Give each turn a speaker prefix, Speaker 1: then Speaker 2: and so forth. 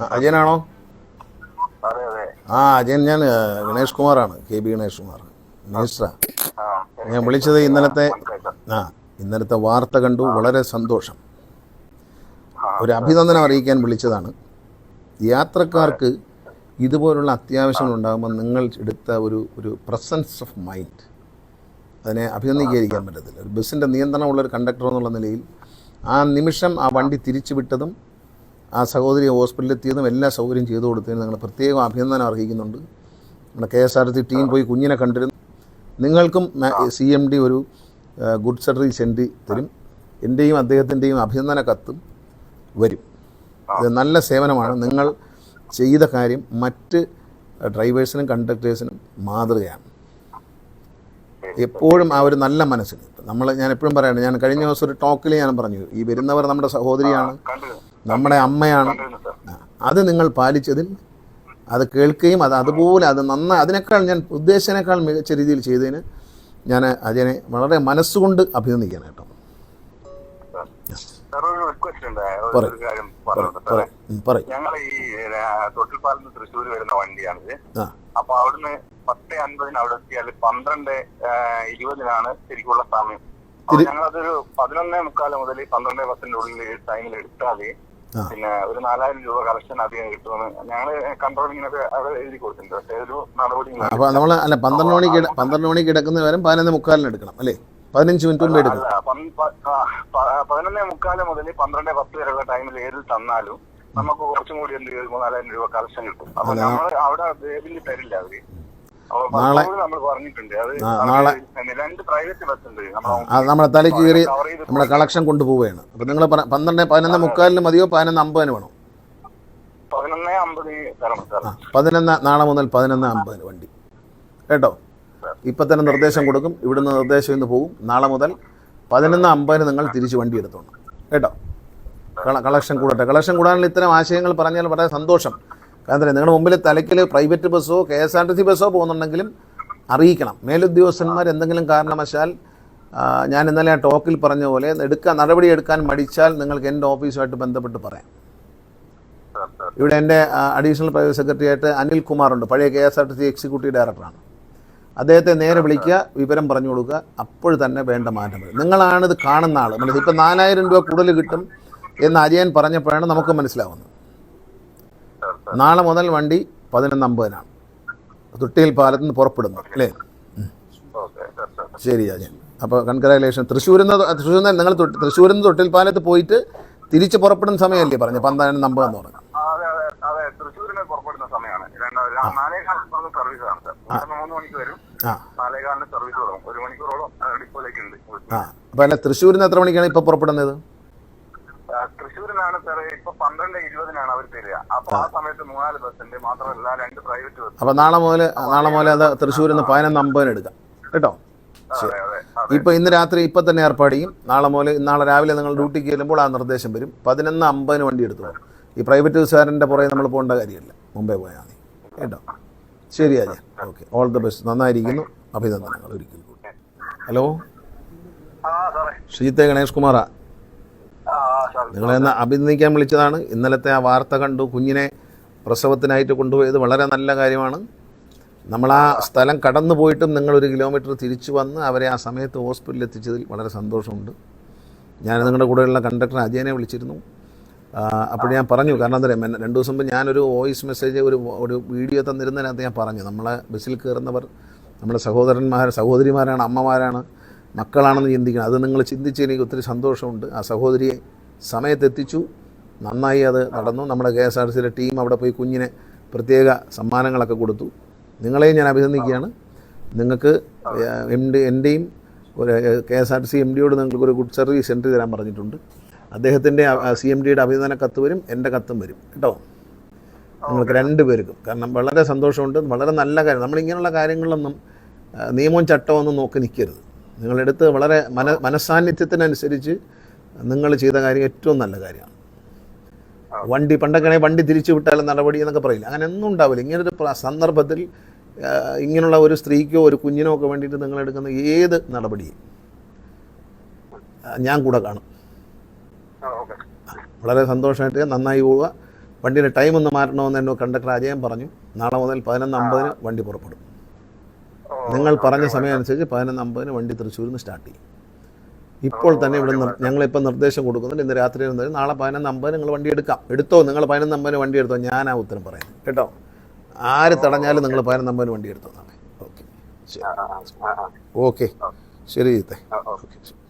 Speaker 1: അജയനാണോ? ആ അജയൻ ഞാൻ ഗണേഷ് കുമാറാണ് കെ ബി ഗണേഷ് കുമാർ മിനിസ്റ്ററാ. ഞാൻ വിളിച്ചത് ഇന്നലത്തെ ആ ഇന്നലത്തെ വാർത്ത കണ്ടു വളരെ സന്തോഷം. ഒരു അഭിനന്ദനം അറിയിക്കാൻ വിളിച്ചതാണ്. യാത്രക്കാർക്ക് ഇതുപോലുള്ള അത്യാവശ്യങ്ങൾ ഉണ്ടാകുമ്പോൾ നിങ്ങൾ എടുത്ത ഒരു ഒരു പ്രസൻസ് ഓഫ് മൈൻഡ് അതിനെ അഭിനന്ദിക്കാതിരിക്കാൻ പറ്റത്തില്ല. ഒരു ബസ്സിന്റെ നിയന്ത്രണമുള്ള ഒരു കണ്ടക്ടർ എന്നുള്ള നിലയിൽ ആ നിമിഷം ആ വണ്ടി തിരിച്ചു വിട്ടതും ആ സഹോദരി ഹോസ്പിറ്റലിൽ എത്തിയതും എല്ലാ സൗകര്യം ചെയ്തു കൊടുത്തതിന് നിങ്ങൾ പ്രത്യേകം അഭിനന്ദനം അർഹിക്കുന്നുണ്ട്. നമ്മുടെ K S R T team പോയി കുഞ്ഞിനെ കണ്ടിരുന്നു. നിങ്ങൾക്കും സി എം ഡി ഒരു ഗുഡ് സർവീസ് സെൻഡ് തരും. എന്റെയും അദ്ദേഹത്തിന്റെയും അഭിനന്ദന കത്തും വരും. ഇത് നല്ല സേവനമാണ്. നിങ്ങൾ ചെയ്ത കാര്യം മറ്റ് ഡ്രൈവേഴ്സിനും കണ്ടക്ടേഴ്സിനും മാതൃകയാണ്. എപ്പോഴും ആ ഒരു നല്ല മനസ്സിന്. നമ്മൾ ഞാൻ എപ്പോഴും പറയാണ് ഞാൻ കഴിഞ്ഞ ദിവസം ഒരു ടോക്കിൽ ഞാൻ പറഞ്ഞു ഈ വരുന്നവർ നമ്മുടെ സഹോദരിയാണ്. നമ്മുടെ അമ്മയാണ്. അത് നിങ്ങൾ പാലിച്ചതിൽ അത് കേൾക്കുകയും അത് അതുപോലെ അത് നന്നായി അതിനേക്കാൾ ഞാൻ ഉദ്ദേശത്തിനേക്കാൾ മികച്ച രീതിയിൽ ചെയ്തതിന് ഞാൻ അതിനെ വളരെ മനസ്സുകൊണ്ട് അഭിനന്ദിക്കാൻ കേട്ടോ.
Speaker 2: ഞങ്ങൾ ഈ തൃശ്ശൂർ വരുന്ന വണ്ടിയാണിത്. അപ്പൊ അവിടുന്ന് പത്ത് അൻപതിന് അവിടെ എത്തിയാൽ പന്ത്രണ്ട് ഇരുപതിനാണ് ശരിക്കുള്ള സമയം. ഞങ്ങളതൊരു പതിനൊന്നേ മുക്കാൽ മുതൽ പന്ത്രണ്ട് പത്തിന്റെ ഉള്ളിൽ ടൈമിൽ എടുത്താൽ
Speaker 1: ആ.
Speaker 2: പിന്നെ ഒരു നാലായിരം രൂപ കളക്ഷൻ അധികം കിട്ടുമെന്ന്. ഞങ്ങൾ കൺട്രോളിങ്ങിനൊക്കെ അവിടെ എഴുതി കൊടുത്തിട്ടുണ്ട്. പക്ഷേ ഒരു നടപടി
Speaker 1: നമ്മൾ അല്ല പന്ത്രണ്ട് മണിക്ക് ഇട- പന്ത്രണ്ട് മണിക്ക് കിടക്കുന്ന വരും പതിനൊന്ന് മുക്കാലിന് എടുക്കണം അല്ലേ? പതിനഞ്ച് മിനിറ്റ് മുമ്പ്
Speaker 2: പ- പതിനൊന്നേ മുക്കാൽ മുതൽ പന്ത്രണ്ട് പത്ത് വരെയുള്ള ടൈമിൽ ഏതിൽ തന്നാലും നമുക്ക് കുറച്ചും കൂടി എന്ത് മൂന്നാലായിരം രൂപ കളക്ഷൻ കിട്ടും. അപ്പൊ നമ്മൾ അവിടെ ബേബിൽ തരില്ല അവർ.
Speaker 1: നാളെ-
Speaker 2: നമ്മൾ പറഞ്ഞിട്ടുണ്ട്. അത്
Speaker 1: നാളെ- നമ്മുടെ തലയ്ക്ക് കയറി നമ്മളെ കളക്ഷൻ കൊണ്ടുപോവുകയാണ്. അപ്പോൾ നിങ്ങൾ പന്ത്രണ്ട് പതിനൊന്ന് മുക്കാലിന് മതിയോ പതിനൊന്ന് അമ്പതിന് വേണോ?
Speaker 2: പതിനൊന്നേ
Speaker 1: നാളെ മുതൽ പതിനൊന്ന് അമ്പതിന് വണ്ടി. കേട്ടോ? ഇപ്പം തന്നെ നിർദ്ദേശം കൊടുക്കും. ഇവിടുന്ന് നിർദ്ദേശം ഇന്ന് പോകും. നാളെ മുതൽ പതിനൊന്ന് അമ്പതിന് നിങ്ങൾ തിരിച്ച് വണ്ടി എടുത്തോണം. കേട്ടോ? കളക്ഷൻ കൂടട്ടെ. കളക്ഷൻ കൂടാനുള്ള ഇത്തരം ആശയങ്ങൾ പറഞ്ഞാൽ വളരെ സന്തോഷം. കാരണം നിങ്ങളുടെ മുമ്പിൽ തലയ്ക്കൽ private ബസ്സോ K S R T C ബസ്സോ പോകുന്നുണ്ടെങ്കിലും അറിയിക്കണം. മേലുദ്യോഗസ്ഥന്മാർ എന്തെങ്കിലും കാരണവശാൽ ഞാൻ ഇന്നലെ ആ ടോക്കിൽ പറഞ്ഞ പോലെ എടുക്കാൻ നടപടി എടുക്കാൻ മടിച്ചാൽ നിങ്ങൾക്ക് എന്റെ ഓഫീസുമായിട്ട് ബന്ധപ്പെട്ട് പറയാം. ഇവിടെ എന്റെ അഡീഷണൽ പ്രൈവറ്റ് സെക്രട്ടറി ആയിട്ട് അനിൽ കുമാർ ഉണ്ട് പഴയ K S R T C executive ഡയറക്ടറാണ്. അദ്ദേഹത്തെ നേരെ വിളിക്കുക വിവരം പറഞ്ഞു കൊടുക്കുക അപ്പോൾ തന്നെ വേണ്ട മാറ്റം വരും. നിങ്ങളാണ് ഇത് കാണുന്ന ആൾ മനസ്സിൽ ഇപ്പം നാലായിരം രൂപ കൂടുതൽ കിട്ടും എന്ന് അജയൻ പറഞ്ഞപ്പോഴാണ് നമുക്ക് മനസ്സിലാവുന്നത്. നാളെ മുതൽ വണ്ടി പതിനൊന്ന് അമ്പതിനാണ് തൊട്ടിയിൽ പാലത്ത് നിന്ന് പുറപ്പെടുന്നു അല്ലേ? ശരി അതെ അപ്പോൾ കൺഗ്രാലേഷൻ തൃശ്ശൂരിൽ നിന്ന് തൃശ്ശൂരിൽ നിന്ന് നിങ്ങൾ തൃശ്ശൂരിൽ നിന്ന് തൊട്ടിൽ പാലത്ത് പോയിട്ട് തിരിച്ച് പുറപ്പെടുന്ന സമയമല്ലേ പറഞ്ഞു? പന്ത്രണ്ട് നമ്പർ എന്ന് പറഞ്ഞു.
Speaker 2: അപ്പൊ
Speaker 1: ആ. അപ്പോൾ അല്ല തൃശ്ശൂരിൽ നിന്ന് എത്ര മണിക്കാണ് ഇപ്പോൾ പുറപ്പെടുന്നത്?
Speaker 2: ആ, തൃശ്ശൂരിനാണ് സാർ ഇപ്പൊ പന്ത്രണ്ട് ഇരുപതിനാണ് അവർ തരിക. അപ്പൊ ആ സമയത്ത് മൂന്നാൽ ബസ് ഉണ്ട്. മാത്രമല്ല രണ്ട് പ്രൈവറ്റ് ബസ്
Speaker 1: അപ്പൊ നാളെ മുതൽ നാളെ മുതൽ അത് തൃശ്ശൂരിൽ നിന്ന് പതിനൊന്ന് അമ്പതിന് എടുക്കാം കേട്ടോ ഇപ്പൊ ഇന്ന് രാത്രി ഇപ്പൊ തന്നെ ഏർപ്പാട് ചെയ്യും. നാളെ മുതൽ നാളെ രാവിലെ നിങ്ങൾ ഡ്യൂട്ടിക്ക് ചെല്ലുമ്പോൾ ആ നിർദ്ദേശം വരും. പതിനൊന്ന് അമ്പതിന് വണ്ടി എടുത്തോളൂ ഈ പ്രൈവറ്റ് ബസ്സുകാരന്റെ പുറകെ നമ്മൾ പോകേണ്ട കാര്യമില്ല. മുമ്പേ പോയാൽ മതി. കേട്ടോ? ശരി Ajay. Okay. All the best നന്നായിരിക്കുന്നു. അഭിനന്ദനങ്ങൾ. ഒരിക്കൽ കൂടി. ഹലോ?
Speaker 2: സാറേ.
Speaker 1: ശ്രീത്തെ ഗണേഷ് കുമാറാ. നിങ്ങളെ അഭിനന്ദിക്കാൻ വിളിച്ചതാണ്. ഇന്നലത്തെ ആ വാർത്ത കണ്ടു കുഞ്ഞിനെ പ്രസവത്തിനായിട്ട് കൊണ്ടുപോയത് വളരെ നല്ല കാര്യമാണ്. നമ്മൾ ആ സ്ഥലം കടന്നു പോയിട്ടും നിങ്ങളൊരു കിലോമീറ്റർ തിരിച്ചു വന്ന് അവരെ ആ സമയത്ത് ഹോസ്പിറ്റലിൽ എത്തിച്ചതിൽ വളരെ സന്തോഷമുണ്ട്. ഞാൻ നിങ്ങളുടെ കൂടെയുള്ള കണ്ടക്ടർ അജയനെ വിളിച്ചിരുന്നു. അപ്പോൾ ഞാൻ പറഞ്ഞു കാരണം എന്താ രണ്ട് ദിവസം മുമ്പ് ഞാനൊരു വോയിസ് മെസ്സേജ് ഒരു ഒരു വീഡിയോ തന്നിരുന്നതിനകത്ത് ഞാൻ പറഞ്ഞു നമ്മളെ ബസ്സിൽ കയറുന്നവർ നമ്മുടെ സഹോദരന്മാർ സഹോദരിമാരാണ് അമ്മമാരാണ് മക്കളാണെന്ന് ചിന്തിക്കണം. അത് നിങ്ങൾ ചിന്തിച്ച് എനിക്ക് ഒത്തിരി സന്തോഷമുണ്ട്. ആ സഹോദരിയെ സമയത്തെത്തിച്ചു. നന്നായി അത് നടന്നു. നമ്മുടെ കെ എസ് ആർ സിയിലെ ടീം അവിടെ പോയി കുഞ്ഞിനെ പ്രത്യേക സമ്മാനങ്ങളൊക്കെ കൊടുത്തു. നിങ്ങളെയും ഞാൻ അഭിനന്ദിക്കുകയാണ്. നിങ്ങൾക്ക് എം ഡി എന്റെയും ഒരു K S R C M ഡിയോട് നിങ്ങൾക്ക് ഒരു ഗുഡ് സർവീസ് എൻട്രി തരാൻ പറഞ്ഞിട്ടുണ്ട്. അദ്ദേഹത്തിന്റെ സി എം ഡിയുടെ അഭിനന്ദന കത്ത് വരും. എന്റെ കത്തും വരും. കേട്ടോ? നിങ്ങൾക്ക് രണ്ട് പേർക്കും. കാരണം വളരെ സന്തോഷമുണ്ട്. വളരെ നല്ല കാര്യം. നമ്മളിങ്ങനെയുള്ള കാര്യങ്ങളൊന്നും നിയമവും ചട്ടമൊന്നും നോക്കി നിൽക്കരുത്. നിങ്ങളെടുത്ത് വളരെ മന മനസാന്നിധ്യത്തിനനുസരിച്ച് നിങ്ങൾ ചെയ്ത കാര്യം ഏറ്റവും നല്ല കാര്യമാണ്. വണ്ടി പണ്ടൊക്കെ വണ്ടി തിരിച്ചു വിട്ടാലും നടപടി എന്നൊക്കെ പറയില്ല. അങ്ങനെ ഒന്നും ഉണ്ടാവില്ല. ഇങ്ങനൊരു സന്ദർഭത്തിൽ ഇങ്ങനെയുള്ള ഒരു സ്ത്രീക്കോ ഒരു കുഞ്ഞിനോ ഒക്കെ വേണ്ടിയിട്ട് നിങ്ങൾ എടുക്കുന്ന ഏത് നടപടിയും ഞാൻ കൂടെ കാണും. വളരെ സന്തോഷമായിട്ട് നന്നായി പോവുക. വണ്ടിയുടെ ടൈം ഒന്ന് മാറ്റണമെന്ന് എന്നോ കണ്ടക്ടർ അജയം പറഞ്ഞു. നാളെ മുതൽ പതിനൊന്ന് അമ്പതിന് വണ്ടി പുറപ്പെടും. നിങ്ങൾ പറഞ്ഞ സമയം അനുസരിച്ച് പതിനൊന്ന് അമ്പതിന് വണ്ടി തൃശ്ശൂരിൽ നിന്ന് സ്റ്റാർട്ട് ചെയ്യും. ഇപ്പോൾ തന്നെ ഇവിടെ ഞങ്ങളിപ്പോൾ നിർദ്ദേശം കൊടുക്കുന്നുണ്ട്. ഇന്ന് രാത്രി ഇരുന്നാലും നാളെ പതിനൊന്ന് അമ്പത് നിങ്ങൾ വണ്ടി എടുക്കാം. എടുത്തോ? നിങ്ങൾ പതിനൊന്ന് അമ്പതിന് വണ്ടി എടുത്തോ? ഞാൻ ആ ഉത്തരം പറയുന്നത്. കേട്ടോ? ആര് തടഞ്ഞാലും നിങ്ങൾ പതിനൊന്ന് അമ്പതിന് വണ്ടി എടുത്തോ? നാളെ ഓക്കെ ഓക്കെ. ശരി ജീത്തെ. ഓക്കെ.